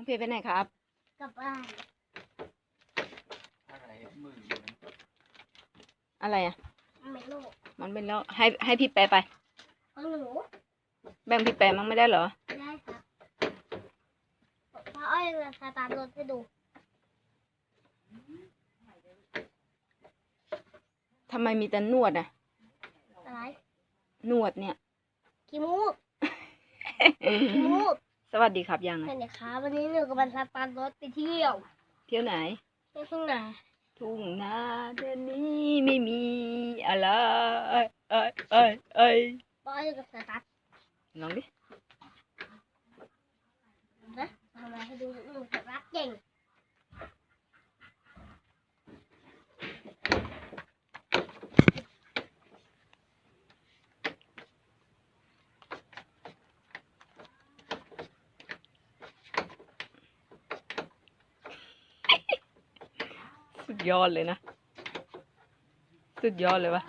น้องเพไปไหนครับ กลับบ้านอะไรมือเหมือนอะไรอะ ไม่รู้มันเป็นแล้วให้ให้พี่แปะไป ของหนูแบ่งพี่แปะมั้งไม่ได้เหรอ ได้ครับพระอ้อยจะสตาร์ทรถให้ดูทำไมมีแต่หนวดอะ อะไรหนวดเนี่ย ขี้มูก ขี้มูก สวัสดีครับยังสไงวัสดีครับวันนี้หนูกำลังสตาร์ทรถไปเที่ยว เที่ยวไหนไปที่ไหนทุ่งนาเดือนนี้ไม่มีอะไรเอ้ยเอ้ยเอ้ยเอ้ยป้าอ้อยกับสตาร์ทลองดิ นะทำอะไรให้ดูหนูสตาร์ทเก่ง สุดยอดเลยนะ สุดยอดเลยวะ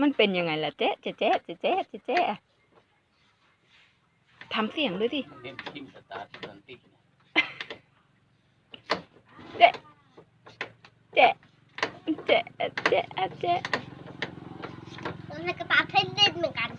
มันเป็นยังไงล่ะเจ๊เจ๊เจ๊เจ๊เจ๊เจ๊เจ๊ทำเสียงด้วยดิเล่นทิมสตาร์ทตอนติดเจ๊เจ๊เจ๊เจ๊เจ๊แล้วก็ตาร์ทให้เล่นเหมือนกัน